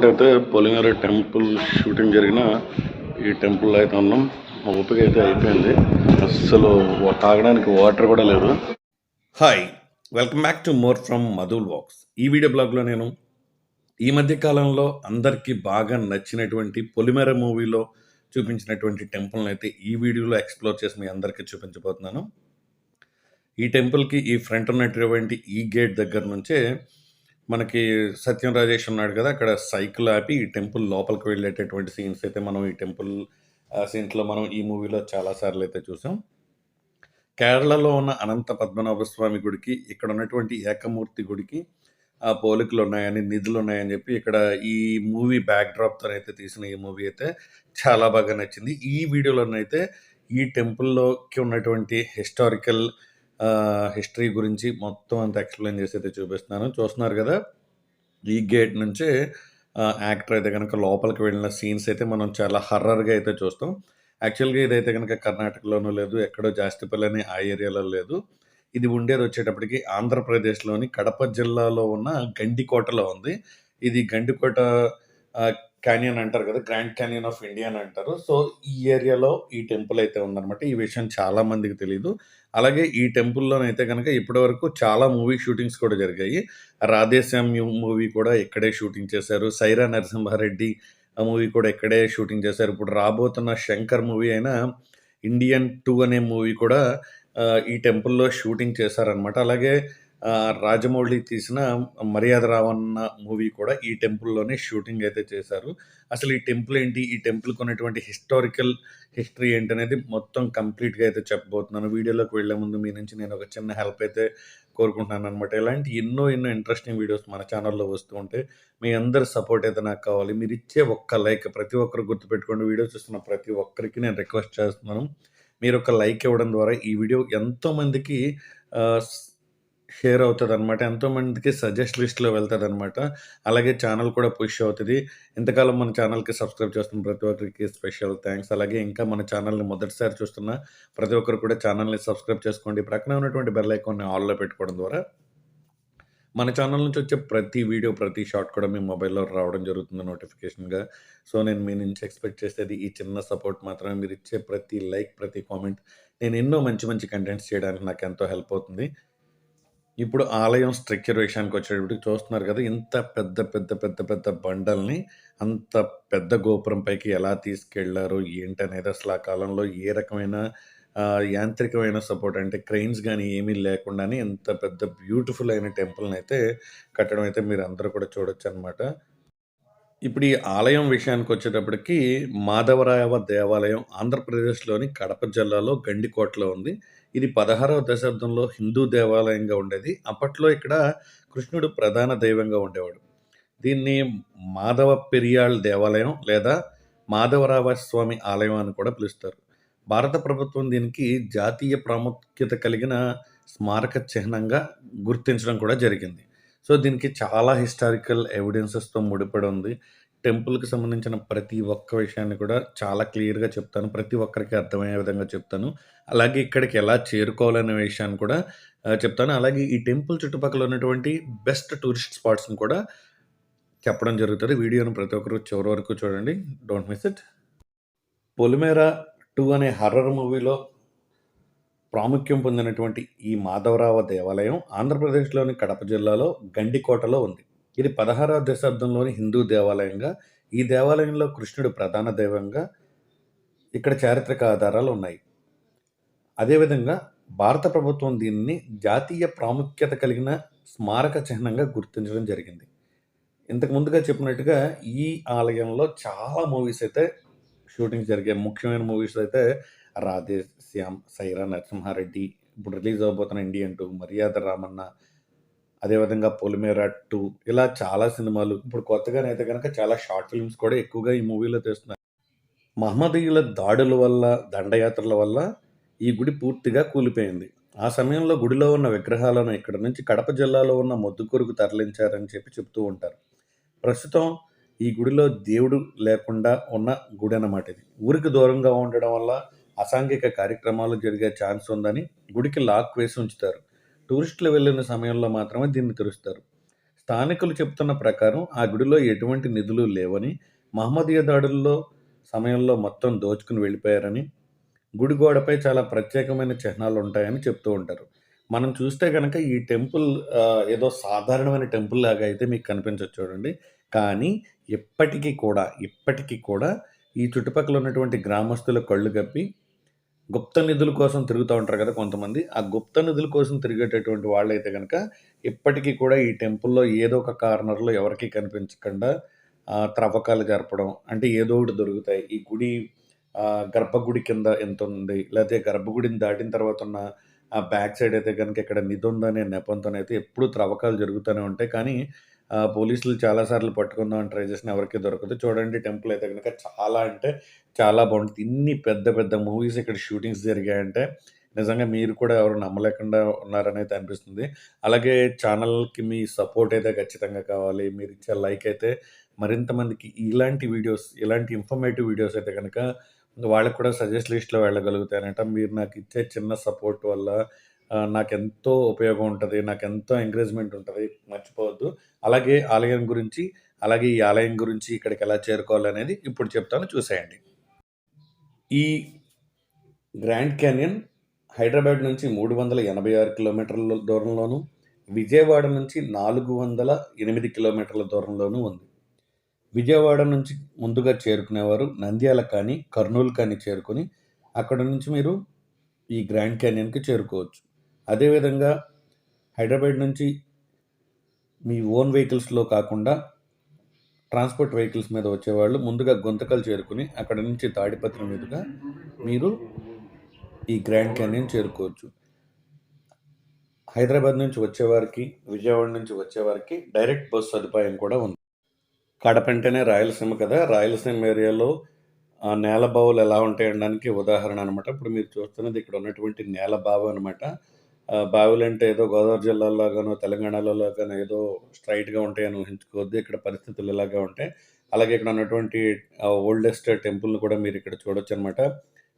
Present అయితే పొలిమేర temple shooting జరిగిన ఈ టెంపుల్ అయితే ఉన్నాం. మా ఓపిక అయితే అయిపోయింది. అస్సలు తాగడానికి వాటర్ కూడా లేదు. Hi welcome back to more from మధుల్ wax ఈ వీడియో బ్లాగ్లో నేను ఈ మధ్య కాలంలో అందరికీ బాగా నచ్చినటువంటి పొలిమేర మూవీలో చూపించినటువంటి టెంపుల్ని అయితే ఈ వీడియోలో ఎక్స్ప్లోర్ చేసి మీ అందరికీ చూపించబోతున్నాను. ఈ టెంపుల్కి ఈ ఫ్రంట్ ఉన్నటువంటి ఈ గేట్ దగ్గర నుంచే మనకి సత్యం రాజేష్ ఉన్నాడు కదా అక్కడ సైకిల్ ఆపి ఈ టెంపుల్ లోపలికి వెళ్ళేటటువంటి సీన్స్ అయితే మనం ఈ టెంపుల్ సీన్స్లో మనం ఈ మూవీలో చాలాసార్లు అయితే చూసాం. కేరళలో ఉన్న అనంత పద్మనాభ స్వామి గుడికి ఇక్కడ ఉన్నటువంటి ఏకమూర్తి గుడికి ఆ పోలికలు ఉన్నాయని నిధులు ఉన్నాయని చెప్పి ఇక్కడ ఈ మూవీ బ్యాక్డ్రాప్తో అయితే తీసిన ఈ మూవీ అయితే చాలా బాగా నచ్చింది. ఈ వీడియోలోనైతే ఈ టెంపుల్లోకి ఉన్నటువంటి హిస్టారికల్ హిస్టరీ గురించి మొత్తం అంతా ఎక్స్ప్లెయిన్ చేసి అయితే చూపిస్తున్నాను. చూస్తున్నారు కదా ఈ గేట్ నుంచే యాక్టర్ అయితే కనుక లోపలికి వెళ్ళిన సీన్స్ అయితే మనం చాలా హర్రర్గా అయితే చూస్తాం. యాక్చువల్గా ఇదైతే కనుక కర్ణాటకలోనూ లేదు ఎక్కడో జాస్తిపల్లి అనే ఆ ఏరియాలో లేదు. ఇది ఉండేది వచ్చేటప్పటికి ఆంధ్రప్రదేశ్లోని కడప జిల్లాలో ఉన్న గండికోటలో ఉంది. ఇది గండికోట క్యానియన్ అంటారు కదా గ్రాండ్ క్యానియన్ ఆఫ్ ఇండియా అని అంటారు. సో ఈ ఏరియాలో ఈ టెంపుల్ అయితే ఉందన్నమాట. ఈ విషయం చాలా మందికి తెలియదు అలాగే ఈ టెంపుల్లోనైతే కనుక ఇప్పటివరకు చాలా మూవీ షూటింగ్స్ కూడా జరిగాయి. రాధేశ్యామ్ మూవీ కూడా ఇక్కడే షూటింగ్ చేశారు. సైరా నరసింహారెడ్డి ఆ మూవీ కూడా ఇక్కడే షూటింగ్ చేశారు. ఇప్పుడు రాబోతున్న శంకర్ మూవీ అయిన ఇండియన్ టూ అనే మూవీ కూడా ఈ టెంపుల్లో షూటింగ్ చేశారనమాట అలాగే రాజమౌళి తీసిన మర్యాద రావన్న మూవీ కూడా ఈ టెంపుల్లోనే షూటింగ్ అయితే చేశారు. అసలు ఈ టెంపుల్ ఏంటి? ఈ టెంపుల్కి ఉన్నటువంటి హిస్టారికల్ హిస్టరీ ఏంటి అనేది మొత్తం కంప్లీట్గా అయితే చెప్పబోతున్నాను. వీడియోలోకి వెళ్ళే ముందు మీ నుంచి నేను ఒక చిన్న హెల్ప్ అయితే కోరుకుంటున్నాను అనమాట ఇలాంటి ఎన్నో ఎన్నో ఇంట్రెస్టింగ్ వీడియోస్ మన ఛానల్లో వస్తూ ఉంటే మీ అందరి సపోర్ట్ అయితే నాకు కావాలి. మీరు ఇచ్చే ఒక్క లైక్ ప్రతి ఒక్కరు గుర్తుపెట్టుకోండి. వీడియో చూస్తున్న ప్రతి ఒక్కరికి నేను రిక్వెస్ట్ చేస్తున్నాను. మీరు ఒక లైక్ ఇవ్వడం ద్వారా ఈ వీడియో ఎంతోమందికి షేర్ అవుతుంది అనమాట ఎంతోమందికి సజెస్ట్ లిస్ట్లో వెళ్తుంది అనమాట అలాగే ఛానల్ కూడా పుష్ అవుతుంది. ఇంతకాలం మన ఛానల్కి సబ్స్క్రైబ్ చేస్తున్న ప్రతి ఒక్కరికి స్పెషల్ థ్యాంక్స్. అలాగే ఇంకా మన ఛానల్ని మొదటిసారి చూస్తున్న ప్రతి ఒక్కరు కూడా ఛానల్ని సబ్స్క్రైబ్ చేసుకోండి. ప్రక్కన ఉన్నటువంటి బెల్ ఐకాన్ని ఆల్లో పెట్టుకోవడం ద్వారా మన ఛానల్ నుంచి వచ్చే ప్రతి వీడియో ప్రతి షాట్ కూడా మీ మొబైల్లో రావడం జరుగుతుంది నోటిఫికేషన్గా. సో నేను మీ నుంచి ఎక్స్పెక్ట్ చేసేది ఈ చిన్న సపోర్ట్ మాత్రమే. మీరు ఇచ్చే ప్రతి లైక్ ప్రతి కామెంట్ నేను ఎన్నో మంచి మంచి కంటెంట్స్ చేయడానికి నాకు ఎంతో హెల్ప్ అవుతుంది. ఇప్పుడు ఆలయం స్ట్రక్చర్ విషయానికి వచ్చేటప్పటికి చూస్తున్నారు కదా ఇంత పెద్ద పెద్ద పెద్ద పెద్ద బండల్ని అంత పెద్ద గోపురం పైకి ఎలా తీసుకెళ్ళారు ఏంటనేది అసలు ఆ కాలంలో ఏ రకమైన యాంత్రికమైన సపోర్ట్ అంటే క్రెయిన్స్ కానీ ఏమీ లేకుండానే ఇంత పెద్ద బ్యూటిఫుల్ అయిన టెంపుల్ని అయితే కట్టడం అయితే మీరు అందరూ కూడా చూడొచ్చు అనమాట ఇప్పుడు ఈ ఆలయం విషయానికి వచ్చేటప్పటికి మాధవరాయవ దేవాలయం ఆంధ్రప్రదేశ్లోని కడప జిల్లాలో గండికోటలో ఉంది. ఇది పదహారవ దశాబ్దంలో హిందూ దేవాలయంగా ఉండేది. అప్పట్లో ఇక్కడ కృష్ణుడు ప్రధాన దైవంగా ఉండేవాడు. దీన్ని మాధవ పెరియాళ్ దేవాలయం లేదా మాధవరావ స్వామి ఆలయం అని కూడా పిలుస్తారు. భారత ప్రభుత్వం దీనికి జాతీయ ప్రాముఖ్యత కలిగిన స్మారక చిహ్నంగా గుర్తించడం కూడా జరిగింది. సో దీనికి చాలా హిస్టారికల్ ఎవిడెన్సెస్తో ముడిపడి ఉంది. టెంపుల్కి సంబంధించిన ప్రతి ఒక్క విషయాన్ని కూడా చాలా క్లియర్గా చెప్తాను. ప్రతి ఒక్కరికి అర్థమయ్యే విధంగా చెప్తాను. అలాగే ఇక్కడికి ఎలా చేరుకోవాలనే విషయాన్ని కూడా చెప్తాను. అలాగే ఈ టెంపుల్ చుట్టుపక్కల ఉన్నటువంటి బెస్ట్ టూరిస్ట్ స్పాట్స్ని కూడా చెప్పడం జరుగుతుంది. వీడియోను ప్రతి ఒక్కరు చివరి వరకు చూడండి. Don't miss it. Polimera two అనే హర్రర్ మూవీలో ప్రాముఖ్యం పొందినటువంటి ఈ మాధవరావ దేవాలయం ఆంధ్రప్రదేశ్లోని కడప జిల్లాలో గండికోటలో ఉంది. ఇది పదహారవ దశాబ్దంలోని హిందూ దేవాలయంగా ఈ దేవాలయంలో కృష్ణుడు ప్రధాన దైవంగా ఇక్కడ చారిత్రక ఆధారాలు ఉన్నాయి. అదేవిధంగా భారత ప్రభుత్వం దీనిని జాతీయ ప్రాముఖ్యత కలిగిన స్మారక చిహ్నంగా గుర్తించడం జరిగింది. ఇంతకు ముందుగా చెప్పినట్టుగా ఈ ఆలయంలో చాలా మూవీస్ అయితే షూటింగ్ జరిగాయి. ముఖ్యమైన మూవీస్ అయితే రాధే శ్యామ్ సైరా నరసింహారెడ్డి ఇప్పుడు రిలీజ్ అవబోతున్న ఇండియన్ టూ మర్యాద రామన్న అదేవిధంగా పొలిమేర టూ ఇలా చాలా సినిమాలు. ఇప్పుడు కొత్తగానైతే కనుక చాలా షార్ట్ ఫిల్మ్స్ కూడా ఎక్కువగా ఈ మూవీలో తెస్తున్నారు. మహమ్మదీయుల దాడుల వల్ల దండయాత్రల వల్ల ఈ గుడి పూర్తిగా కూలిపోయింది. ఆ సమయంలో గుడిలో ఉన్న విగ్రహాలను ఇక్కడ నుంచి కడప జిల్లాలో ఉన్న మొద్దుకూరుకు తరలించారని చెప్పి చెప్తూ ఉంటారు. ప్రస్తుతం ఈ గుడిలో దేవుడు లేకుండా ఉన్న గుడి అన్నమాట ఇది. ఊరికి దూరంగా ఉండడం వల్ల అసాంఘిక కార్యక్రమాలు జరిగే ఛాన్స్ ఉందని గుడికి లాక్ వేసి ఉంచుతారు. టూరిస్టులు వెళ్ళిన సమయంలో మాత్రమే దీన్ని తెరుస్తారు స్థానికులు చెప్తున్న ప్రకారం ఆ గుడిలో ఎటువంటి నిధులు లేవని, మహమ్మదీయ దాడుల్లో సమయంలో మొత్తం దోచుకుని వెళ్ళిపోయారని, గుడి గోడపై చాలా ప్రత్యేకమైన చిహ్నాలు ఉంటాయని చెప్తూ ఉంటారు. మనం చూస్తే కనుక ఈ టెంపుల్ ఏదో సాధారణమైన టెంపుల్ లాగా అయితే మీకు కనిపించవచ్చు చూడండి. కానీ ఇప్పటికీ కూడా, ఇప్పటికీ కూడా ఈ చుట్టుపక్కల ఉన్నటువంటి గ్రామస్తుల కళ్ళు కప్పి గుప్త నిధుల కోసం తిరుగుతూ ఉంటారు కదా కొంతమంది. ఆ గుప్త నిధుల కోసం తిరిగేటటువంటి వాళ్ళైతే కనుక ఇప్పటికీ కూడా ఈ టెంపుల్‌లో ఏదో ఒక కార్నర్‌లో ఎవరికీ కనిపించకుండా త్రవ్వకాలు జరపడం అంటే ఏదో ఒకటి దొరుకుతాయి. ఈ గుడి గర్భగుడి కింద ఎంత ఉంది లేకపోతే గర్భగుడిని దాటిన తర్వాత ఉన్న ఆ బ్యాక్ సైడ్ అయితే గనుక ఇక్కడ నిధుందనే నెపంతోనైతే ఎప్పుడూ త్రవ్వకాలు జరుగుతూనే ఉంటాయి. కానీ పోలీసులు చాలా సార్లు పట్టుకుందామని ట్రై చేసినా ఎవరికి దొరకదు. చూడండి టెంపుల్ అయితే కనుక చాలా అంటే చాలా బాగుంటుంది ఇన్ని పెద్ద పెద్ద మూవీస్ ఇక్కడ షూటింగ్స్ జరిగాయంటే నిజంగా మీరు కూడా ఎవరు నమ్మలేకుండా ఉన్నారనైతే అనిపిస్తుంది. అలాగే ఛానల్‌కి మీ సపోర్ట్ అయితే ఖచ్చితంగా కావాలి. మీరు ఇచ్చే లైక్ అయితే మరింత మందికి ఇలాంటి వీడియోస్, ఇలాంటి ఇన్ఫర్మేటివ్ వీడియోస్ అయితే కనుక వాళ్ళకి కూడా సజెస్ట్ లిస్ట్‌లో వెళ్ళగలుగుతాయనట. మీరు నాకు ఇచ్చే చిన్న సపోర్ట్ వల్ల నాకెంతో ఉపయోగం ఉంటుంది నాకెంతో ఎంకరేజ్‌మెంట్ ఉంటుంది మర్చిపోవద్దు. అలాగే ఆలయం గురించి, అలాగే ఈ ఆలయం గురించి ఇక్కడికి ఎలా చేరుకోవాలనేది ఇప్పుడు చెప్తాను చూసేయండి. ఈ గ్రాండ్ క్యానియన్ హైదరాబాద్ నుంచి 386 కిలోమీటర్ల దూరంలోను, విజయవాడ నుంచి 408 కిలోమీటర్ల దూరంలోనూ ఉంది. విజయవాడ నుంచి ముందుగా చేరుకునేవారు నంద్యాల కానీ, కర్నూలు కానీ చేరుకొని అక్కడి నుంచి మీరు ఈ గ్రాండ్ క్యానియన్‌కి చేరుకోవచ్చు. అదేవిధంగా హైదరాబాద్ నుంచి మీ ఓన్ వెహికల్స్‌లో కాకుండా ట్రాన్స్‌పోర్ట్ వెహికల్స్ మీద వచ్చేవాళ్ళు ముందుగా గుంతకలు చేరుకొని అక్కడ నుంచి తాడిపత్రి మీదుగా మీరు ఈ గ్రాండ్ క్యాన్యన్ చేరుకోవచ్చు. హైదరాబాద్ నుంచి వచ్చేవారికి, విజయవాడ నుంచి వచ్చేవారికి డైరెక్ట్ బస్ సదుపాయం కూడా ఉంది. కడప అంటేనే రాయలసీమ కదా! రాయలసీమ ఏరియాలో నేల బావులు ఎలా ఉంటాయనడానికి ఉదాహరణ అనమాట. ఇప్పుడు మీరు చూస్తున్నది ఇక్కడ ఉన్నటువంటి నేల బావు అనమాట. ఆహ్, బావులంటే ఏదో గోదావరి జిల్లాలోగానో, తెలంగాణలో లాగానో ఏదో స్ట్రైట్గా ఉంటాయని ఊహించుకోవద్దు. ఇక్కడ పరిస్థితులు ఇలాగే ఉంటాయి. అలాగే ఇక్కడ ఉన్నటువంటి ఓల్డెస్ట్ టెంపుల్‌ని కూడా మీరు ఇక్కడ చూడొచ్చనమాట.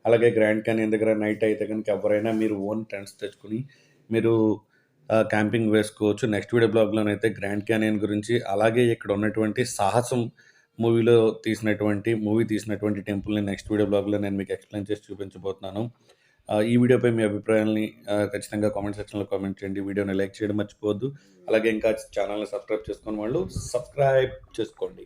అలాగే గ్రాండ్ క్యానియన్ దగ్గర నైట్ అయితే కనుక ఎవరైనా మీరు ఓన్ టెంట్స్ తెచ్చుకొని మీరు క్యాంపింగ్ వేసుకోవచ్చు. నెక్స్ట్ వీడియో బ్లాగ్‌లోనైతే గ్రాండ్ క్యానియన్ గురించి, అలాగే ఇక్కడ ఉన్నటువంటి 'సాహసం' మూవీలో తీసినటువంటి మూవీ తీసినటువంటి టెంపుల్‌ని నెక్స్ట్ వీడియో బ్లాగ్‌లో నేను మీకు ఎక్స్‌ప్లెయిన్ చేసి చూపించబోతున్నాను. ఈ వీడియోపై మీ అభిప్రాయాల్ని ఖచ్చితంగా కామెంట్ సెక్షన్‌లో కామెంట్ చేయండి. వీడియోని లైక్ చేయడం మర్చిపోవద్దు. అలాగే ఇంకా ఛానల్ని సబ్స్క్రైబ్ చేసుకుని వాళ్ళు సబ్స్క్రైబ్ చేసుకోండి.